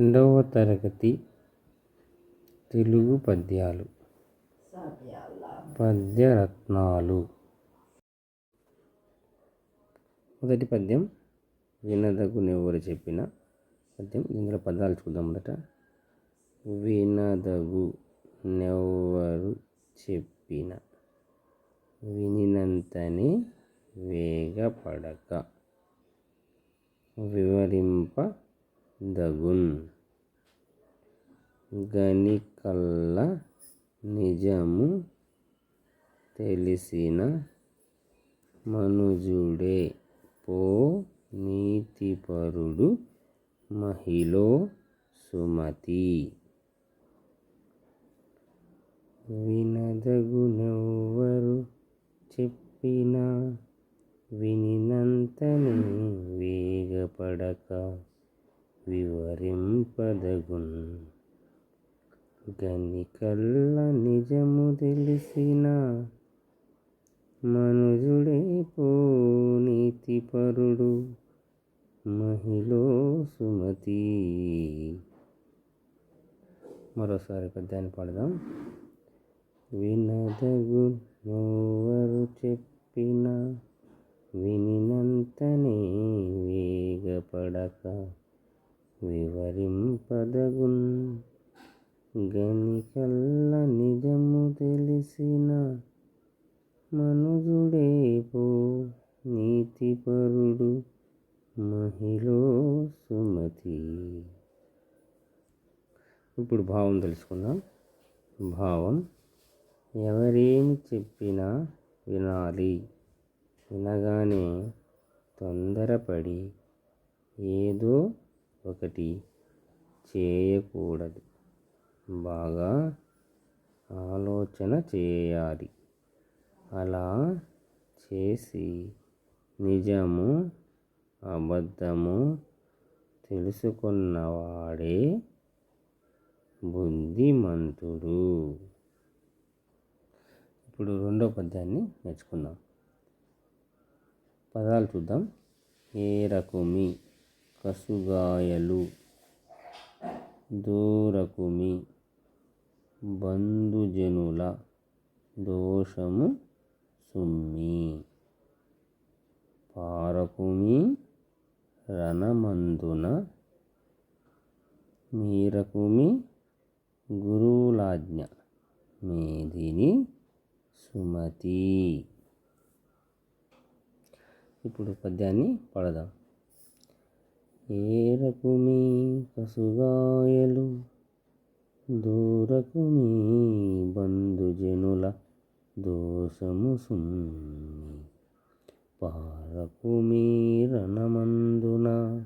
రెండవ తరగతి తెలుగు పద్యాలు. పద్యరత్నాలు. మొదటి పద్యం వినదగునెవరు చెప్పిన పద్యం. ఇందులో పదాలు చూద్దాం మొదట. వినదగు నెవ్వరు చెప్పిన వినినంతనే వేగపడక వివరింప దగున్ గనికల్ల నిజము తెలిసిన మనుజుడే. పో నీతిపరుడు మహిళో సుమతి. వినదగునెవ్వరు చెప్పిన వినినంతనే వేగపడక వివరింపదగున్. గనికల్ల నిజము తెలిసిన మనుజుడే పోనీతి పరుడు మహిళో సుమతి. మరోసారి పద్యాన్ని పాడదాం. వినదగు నోవరు చెప్పిన వినినంతనే వేగపడక వివరింపదగున్ గనికల్ల నిజము తెలిసిన మనుజుడే పో నీతిపరుడు మహిళో సుమతి ఇప్పుడు భావం తెలుసుకుందాం. భావం ఎవరేమి చెప్పినా వినాలి. వినగానే తొందరపడి ఏదో ఒకటి చేయకూడదు. బాగా ఆలోచన చేయాలి. అలా చేసి నిజము అబద్ధము తెలుసుకున్నవాడే బుద్ధిమంతుడు ఇప్పుడు రెండో పద్యాన్ని నేర్చుకుందాం. పదాలు చూద్దాం. ఏ రకుమి కసుగాయలు దూరకుమి బంధుజనుల దోషము సుమ్మి. పారకుమి రణమందున మీరకుమి గురువులాజ్ఞ మేధిని సుమతి. ఇప్పుడు పద్యాన్ని పడదాం. ఏరకుమి కసుగాయలు దూరకుమి బంధుజనుల దోషము సుమ్మి పారకుమి రణమందున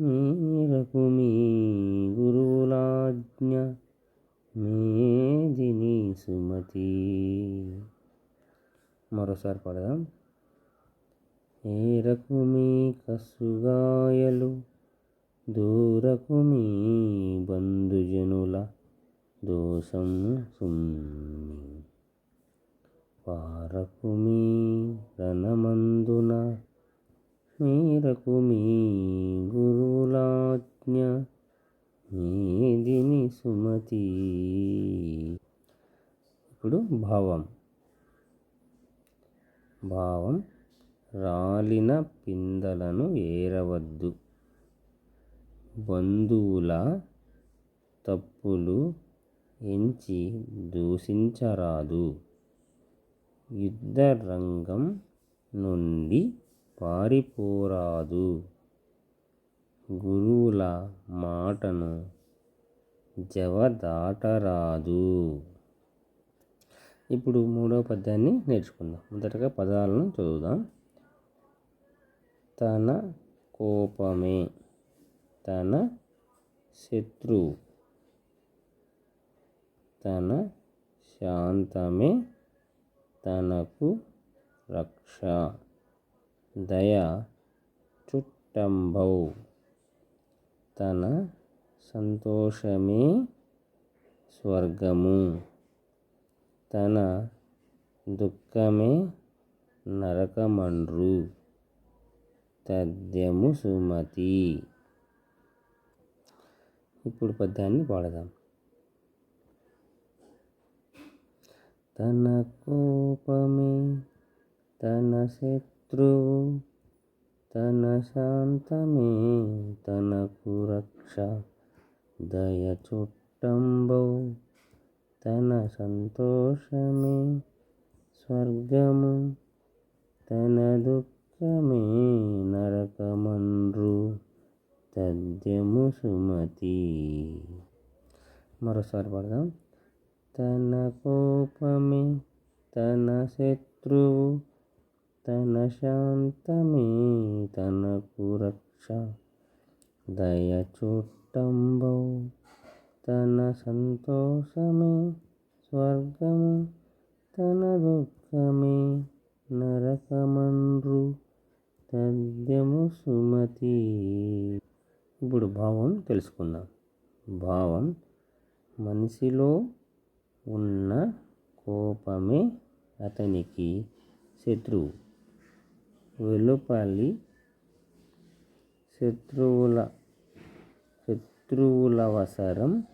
మీరకుమి గురువులాజ్ఞ మేదిని సుమతి. మరోసారి పడదాం. ఏరకుమి కసుగాయలు దూరకుమి బంధుజనుల దోషం సుమ్మి పారకుమి రణమందున మీరకుమి గురువులాజ్ఞ మేదిని సుమతి ఇప్పుడు భావం భావం రాలిన పిందలను ఏరవద్దు బంధువుల తప్పులు ఎంచి దూషించరాదు. యుద్ధరంగం నుండి పారిపోరాదు. గురువుల మాటను జవదాటరాదు. ఇప్పుడు మూడవ పద్యాన్ని నేర్చుకుందాం. మొదటగా పదాలను చదువుదాం. తన కోపమే తన శత్రువు. తన శాంతమే తనకు రక్ష. దయ చుట్టంబౌ. తన సంతోషమే స్వర్గము. తన దుఃఖమే నరకమండ్రు. తద్యము సుమతి. ఇప్పుడు పద్యాన్ని పాడదాం. తన కోపమే తన శత్రువు తన శాంతమే తనకు రక్ష. దయ చుట్టంబో తన సంతోషమే స్వర్గము తన దుఃఖమే నరకమండ్రు. తద్యము సుమతి. మరోసారి పడదాం. తన కోపమే తన శత్రువు తన శాంతమే తనకు రక్ష దయ చుట్టంబౌ తన సంతోషమే స్వర్గము తన దుఃఖమే నరకమండ్రు. తద్యము సుమతి. ఇప్పుడు భావం తెలుసుకుందాం. భావం మనిషిలో ఉన్న కోపమే అతనికి శత్రువు. వెలుపలి శత్రువుల శత్రువులవసరం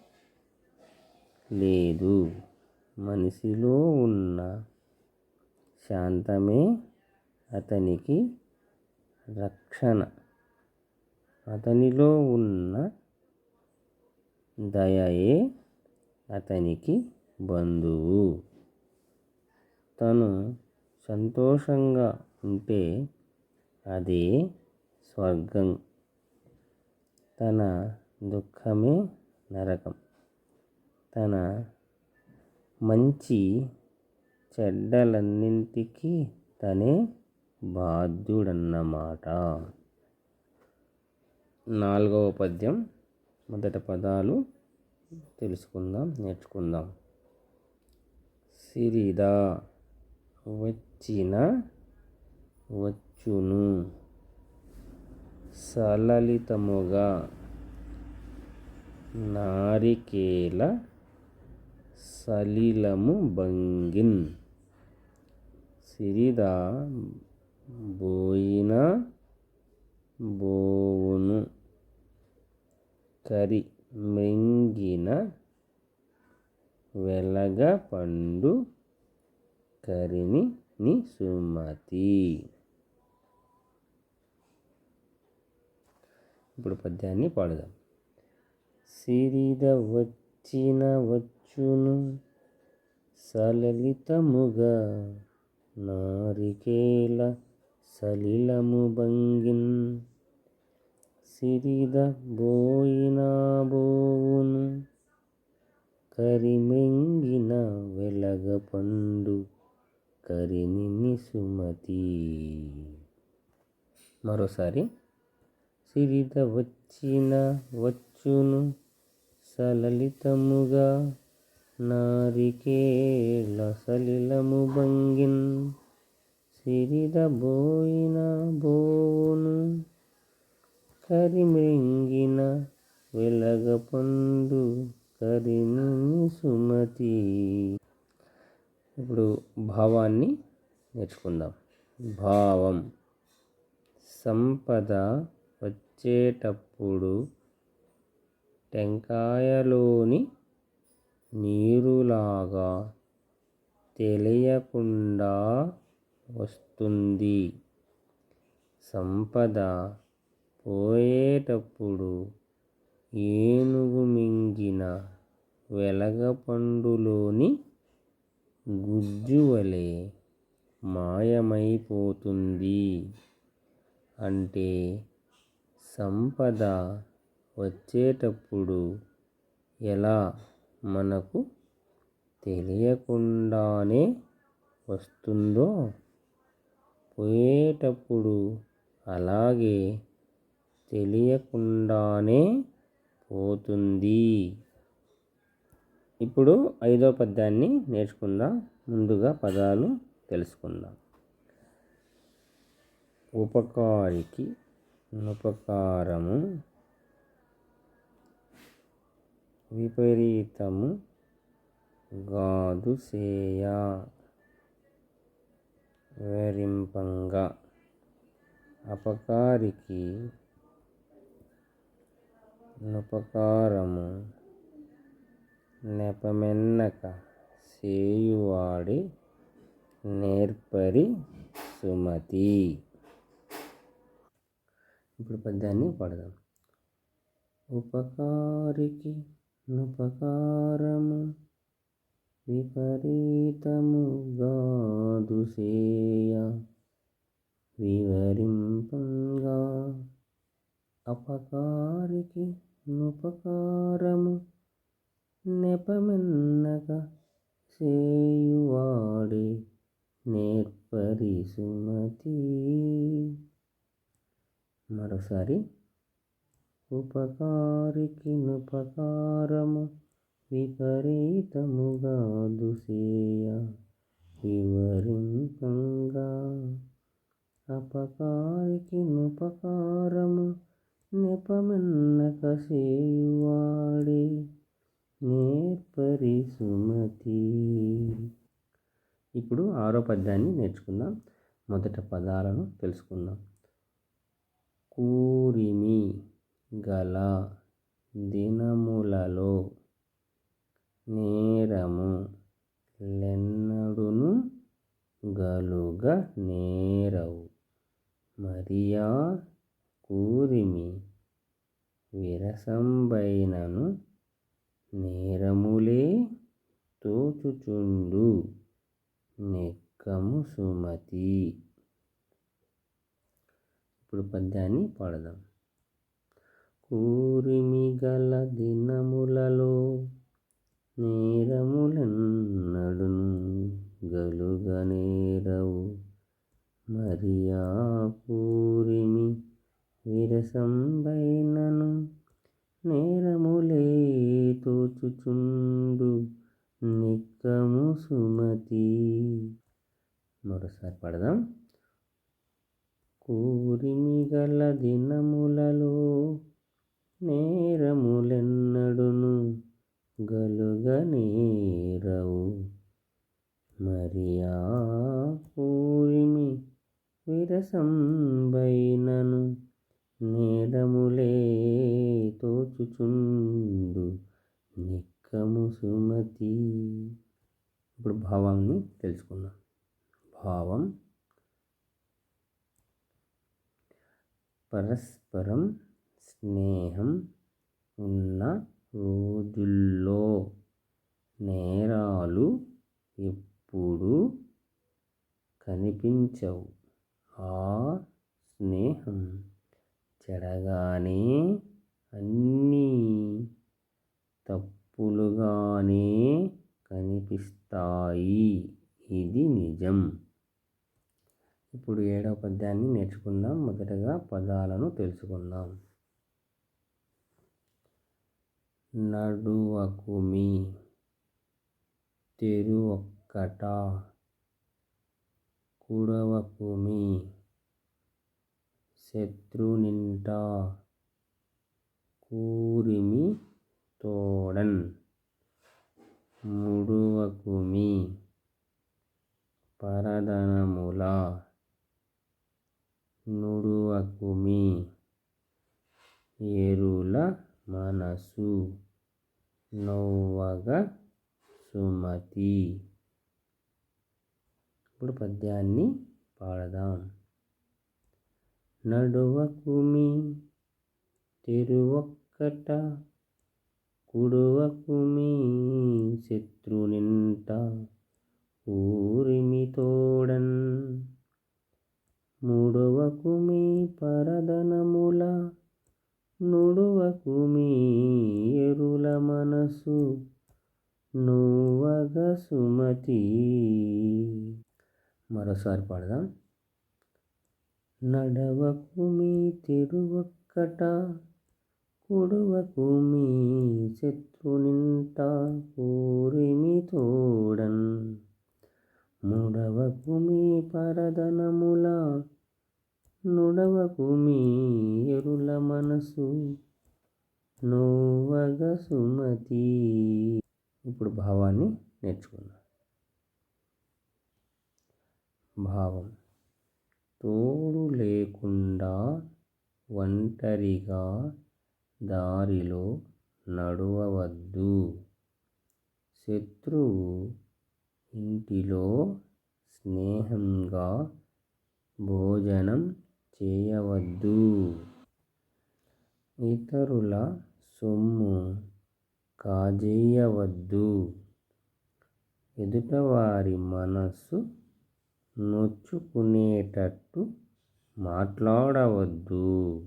లేదు. మనిషిలో ఉన్న శాంతమే అతనికి రక్షణ. అతనిలో ఉన్న దయయే అతనికి బంధువు. తను సంతోషంగా ఉంటే అదే స్వర్గం. తన దుఃఖమే నరకం. తన మంచి చెడ్డలన్నింటికీ తనే బాధ్యుడన్నమాట. నాలుగవ పద్యం మొదటి పదాలు తెలుసుకుందాం నేర్చుకుందాం. సిరిదా వచ్చిన వచ్చును. సలలితముగా నారికేల సలిలము బంగిన్ సిరిదా బోయిన బోవును. కరి మెంగిన వెలగ పండు కరిని ని సుమతి. ఇప్పుడు పద్యాన్ని పాడుదాం. సిరిద వచ్చిన వచ్చును సలలితముగా నారికేల సలిలము బంగిన్ సిరిద బోయినా బోవును కరి పండు కరిని సుమతి మరోసారి సిరిద వచ్చిన వచ్చును సలలితముగా నారికేల సలిలము భంగిన్. సిరిద బోయిన బోవును కరిమృంగిన వెలగ పండు కరిని సుమతి ఇప్పుడు భావాన్ని నేర్చుకుందాం. భావం. సంపద వచ్చేటప్పుడు టెంకాయలోని నీరులాగా తెలియకుండా వస్తుంది. సంపద పోయేటప్పుడు ఏనుగు మింగిన వెలగపండులోని గుజ్జువలే మాయమైపోతుంది. అంటే సంపద వచ్చేటప్పుడు ఎలా మనకు తెలియకుండానే వస్తుందో పోయేటప్పుడు అలాగే తెలియకుండానే పోతుంది. ఇప్పుడు ఐదో పద్యాన్ని నేర్చుకుందాం. ముందుగా పదాలు తెలుసుకుందాం. ఉపకారికి ఉపకారము విపరీతము గాదు సేయ వివరింపంగా అపకారికి నుపకారము నెపమెన్నక సేయువాడి నేర్పరి సుమతి. ఇప్పుడు పద్యాన్ని పడదాం. ఉపకారికి నుపకారము విపరీతముగాదు సేయ వివరింపంగా. అపకారికి నుపకారము నెపమెన్నక చేయువాడే నేర్పరి సుమతి మరోసారి ఉపకారికి నుపకారము విపరీతముగా దుసేయ వివరింపంగా. అపకారికి నుపకారము నెపమెన్నక సేయువాడే నేర్పరి సుమతి ఇప్పుడు ఆరో పద్యాన్ని నేర్చుకుందాం. మొదట పదాలను తెలుసుకుందాం. కూరిమి గల దినములలో నేరము లెన్నడును గలుగ నేరవు. మరియా కూరిమి విరసంబైనను నేరములే తోచుచుండు నెక్కము సుమతి. ఇప్పుడు పద్యాన్ని పాడదాం. కూరిమి గల దినములలో నేరములన్నడును గలుగ నేరవు. మరియా కూరిమి విరసంబైనను నేరములే తోచుచుండు నిక్కము సుమతి. మరోసారి పడదాం. కూరిమి గల దినములలో నేరములెన్నడును గలుగ నేరవు. మరియా కూరిమి విరసంబైనను నేరములే తోచుచుండు నిక్కము సుమతి. ఇప్పుడు భావాన్ని తెలుసుకుందాం. భావం పరస్పరం స్నేహం ఉన్న రోజుల్లో నేరాలు ఎప్పుడు కనిపించవు. ఆ స్నేహం చెడగానే అన్నీ తప్పులుగానే కనిపిస్తాయి. ఇది నిజం. ఇప్పుడు ఏడవ పద్యాన్ని నేర్చుకుందాం. మొదటగా పదాలను తెలుసుకుందాం. నడువకుమి తెరువొక్కట కుడవకుమి శత్రునింట కూరిమి తోడన్ ముడువకుమి పరదనముల నుడువకుమి ఎరుల మనసు నవ్వగ సుమతి. ఇప్పుడు పద్యాన్ని పాడదాం. నడువకుమి తెరువొక్కట కుడువకుమి శత్రునింట ఊరిమి తోడన్. మీ పరదనముల నుడువకుమి ఎరుల మనసు నువ్వగ సుమతి. మరోసారి పాడదాం. నడవకుమి తిరువక్కట కుడువకుమి శత్రునింట కూరిమి తోడన్. ముడవకుమి పరదనముల నుడవకుమి ఎరుల మనసు నోవగ సుమతి. ఇప్పుడు భావాన్ని నేర్చుకుందాం. భావం. తోడు లేకుండా ఒంటరిగా దారిలో నడవవద్దు. శత్రువు ఇంటిలో స్నేహంగా భోజనం చేయవద్దు. ఇతరుల సొమ్ము కాజేయవద్దు. ఎదుటవారి మనస్సు నొచ్చుకునేటట్టు మాట్లాడవద్దు.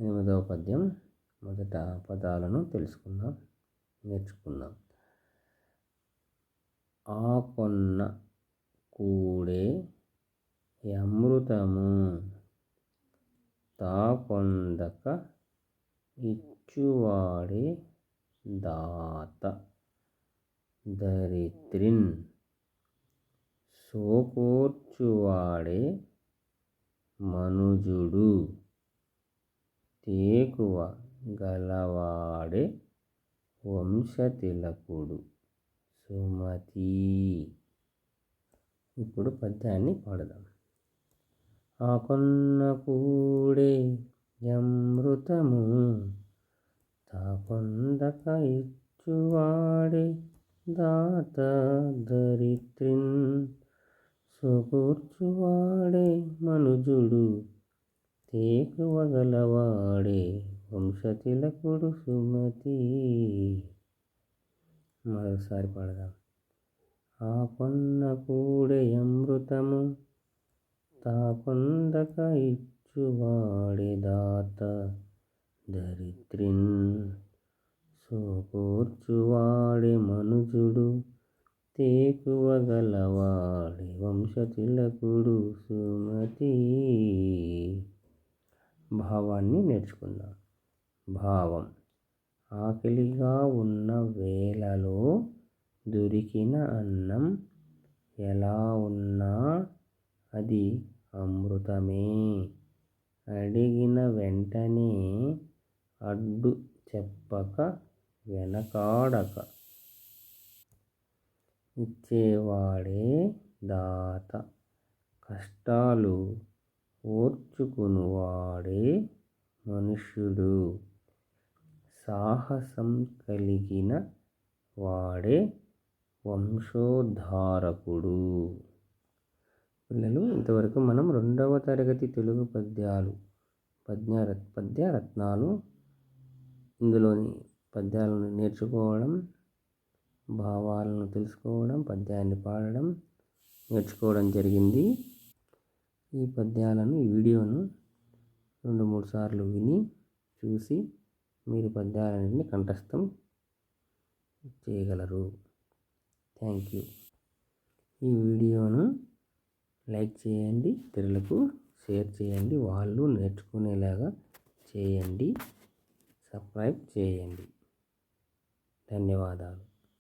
ఎనిమిదవ పద్యం మొదట పదాలను తెలుసుకుందాం నేర్చుకుందాం. ఆ కొన్న కూడే అమృతము తాకొందక ఇచ్చువాడే దాత దరిద్రిన్ సోకోర్చువాడే మనుజుడు. తేకువ గలవాడే వంశతిలకుడు సుమతి. ఇప్పుడు పద్యాన్ని పాడదాం. ఆ కొన్న కూడే అమృతము తాకొందక ఇచ్చువాడే దాత దరిత్రిన్ సుకూర్చువాడే మనుజుడు తేకువగలవాడే వంశతిలకుడు సుమతి. మరోసారి పాడదాం. ఆ కొన్న కూడే అమృతము తాకొందక ఇచ్చువాడే దాత దరిద్రిన్ సోకూర్చువాడే మనుజుడు తేకువగలవాడే వంశతిలకుడు సుమతి. భావాన్ని నేర్చుకుందాం. భావం. ఆకలిగా ఉన్న వేళలో దొరికిన అన్నం ఎలా ఉన్నా అది అమృతమే. అడిగిన వెంటనే అడ్డు చెప్పక వెనకాడక. ఇచ్చేవాడే దాత. కష్టాలు ఓర్చుకునివాడే మనుష్యుడు. సాహసం కలిగిన వాడే వంశోద్ధారకుడు. పిల్లలు ఇంతవరకు మనం రెండవ తరగతి తెలుగు పద్యాలు పద్య పద్య రత్నాలు ఇందులోని పద్యాలను నేర్చుకోవడం భావాలను తెలుసుకోవడం పద్యాన్ని పాడడం నేర్చుకోవడం జరిగింది. ఈ పద్యాలను ఈ వీడియోను రెండు మూడు సార్లు విని చూసి మీరు పద్యాలన్నింటినీ కంఠస్థం చేయగలరు. Thank you. ఈ వీడియోను లైక్ చేయండి ఇతరులకు షేర్ చేయండి వాళ్ళు నేర్చుకునేలాగా చేయండి సబ్స్క్రైబ్ చేయండి. ధన్యవాదాలు.